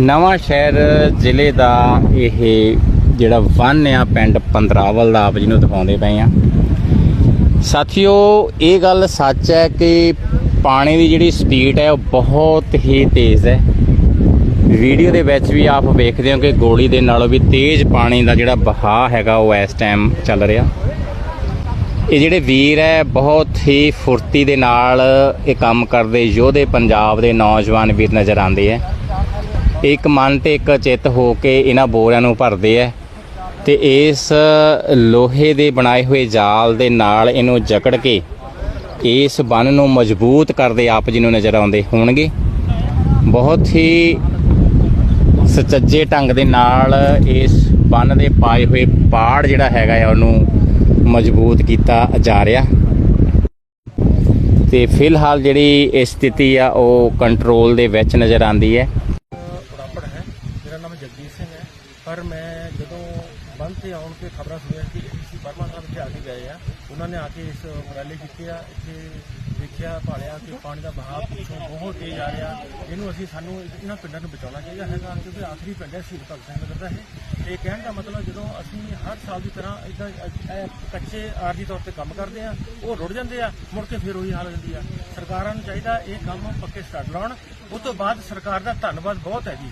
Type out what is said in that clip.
ਨਵਾਂ ਸ਼ਹਿਰ ਜ਼ਿਲ੍ਹੇ ਦਾ ਇਹ ਜਿਹੜਾ ਵਨ ਆ, ਪਿੰਡ ਪੰਦਰਾਵਲ ਦਾ, ਆਪ ਜੀ ਨੂੰ ਦਿਖਾਉਂਦੇ ਪਏ ਆ। ਸਾਥੀਓ, ਇਹ ਗੱਲ ਸੱਚ ਹੈ ਕਿ ਪਾਣੀ ਦੀ ਜਿਹੜੀ ਸਪੀਡ ਹੈ, ਉਹ ਬਹੁਤ ਹੀ ਤੇਜ਼ ਹੈ। ਵੀਡੀਓ ਦੇ ਵਿੱਚ ਵੀ ਆਪ ਵੇਖਦੇ ਹੋ ਕਿ ਗੋਲੀ ਦੇ ਨਾਲੋਂ ਵੀ ਤੇਜ਼ ਪਾਣੀ ਦਾ ਜਿਹੜਾ ਬਹਾਅ ਹੈਗਾ, ਉਹ ਇਸ ਟਾਈਮ ਚੱਲ ਰਿਹਾ। ਇਹ ਜਿਹੜੇ ਵੀਰ ਹੈ, ਬਹੁਤ ਹੀ ਫੁਰਤੀ ਦੇ ਨਾਲ ਇਹ ਕੰਮ ਕਰਦੇ, ਯੋਧੇ ਪੰਜਾਬ ਦੇ ਨੌਜਵਾਨ ਵੀਰ ਨਜ਼ਰ ਆਉਂਦੇ ਹੈ। ਇੱਕ ਮਨ ਤੇ ਇੱਕ ਚਿੱਤ ਹੋ ਕੇ ਇਹਨਾਂ ਬੋਰਿਆਂ ਨੂੰ ਭਰਦੇ ਹੈ ਤੇ ਇਸ ਲੋਹੇ ਦੇ ਬਣਾਏ ਹੋਏ ਜਾਲ ਦੇ ਨਾਲ ਇਹਨੂੰ ਜਕੜ ਕੇ ਇਸ ਬੰਨ ਨੂੰ ਮਜ਼ਬੂਤ ਕਰਦੇ ਆਪ ਜੀ ਨੂੰ ਨਜ਼ਰ ਆਉਂਦੇ ਹੋਣਗੇ। ਬਹੁਤ ਹੀ ਸੁਚੱਜੇ ਢੰਗ ਦੇ ਨਾਲ ਇਸ ਬੰਨ ਦੇ ਪਾਏ ਹੋਏ ਪਾੜ ਜਿਹੜਾ ਹੈਗਾ ਆ ਉਹਨੂੰ ਮਜ਼ਬੂਤ ਕੀਤਾ ਜਾ ਰਿਹਾ। ਤੇ ਫਿਲਹਾਲ ਜਿਹੜੀ ਇਹ ਸਥਿਤੀ ਆ ਉਹ ਕੰਟਰੋਲ ਦੇ ਵਿੱਚ ਨਜ਼ਰ ਆਂਦੀ ਹੈ ਜਗਜੀਤ ਸਿੰਘ ਹੈ। ਪਰ ਮੈਂ ਜਦੋਂ ਬੰਦ ਤੇ ਆਉਣ ਤੇ ਖਬਰਾਂ ਸੁਣੀਆਂ ਕਿ ਏਡੀਸੀ ਵਰਮਾ ਸਾਹਿਬ ਇੱਥੇ ਆ ਕੇ ਗਏ ਆ, ਉਹਨਾਂ ਨੇ ਆ ਕੇ ਇਸ ਉਪਰਾਲੇ ਕੀਤੇ ਆ, ਇੱਥੇ ਦੇਖਿਆ, ਭਾਲਿਆ ਕਿ ਪਾਣੀ ਦਾ ਵਹਾਅ ਪਿੱਛੋਂ ਬਹੁਤ ਤੇਜ਼ ਆ ਰਿਹਾ। ਇਹਨੂੰ ਅਸੀਂ ਸਾਨੂੰ ਇਹਨਾਂ ਪਿੰਡਾਂ ਨੂੰ ਬਚਾਉਣਾ ਚਾਹੀਦਾ ਹੈਗਾ, ਕਿਉਂਕਿ ਆਖਰੀ ਪਿੰਡ ਹੈ ਸ਼ਹੀਦ ਭਗਤ ਸਿੰਘ ਨਗਰ ਦਾ ਹੈ ਇਹ ਕਹਿਣ ਦਾ ਮਤਲਬ ਜਦੋਂ ਅਸੀਂ ਹਰ ਸਾਲ ਦੀ ਤਰ੍ਹਾਂ ਇਦਾਂ ਕੱਚੇ ਆਰਜੀ ਤੌਰ ਤੇ ਕੰਮ ਕਰਦੇ ਆ, ਉਹ ਰੁੜ ਜਾਂਦੇ ਆ, ਮੁੜ ਕੇ ਫਿਰ ਉਹੀ ਹਾਲ ਹੋ ਜਾਂਦੀ ਆ। ਸਰਕਾਰਾਂ ਨੂੰ ਚਾਹੀਦਾ ਇਹ ਕੰਮ ਪੱਕੇ ਸਟਾਰਟ ਲਾਉਣ। ਉਸ ਤੋਂ ਬਾਅਦ ਸਰਕਾਰ ਦਾ ਧੰਨਵਾਦ ਬਹੁਤ ਹੈ ਜੀ।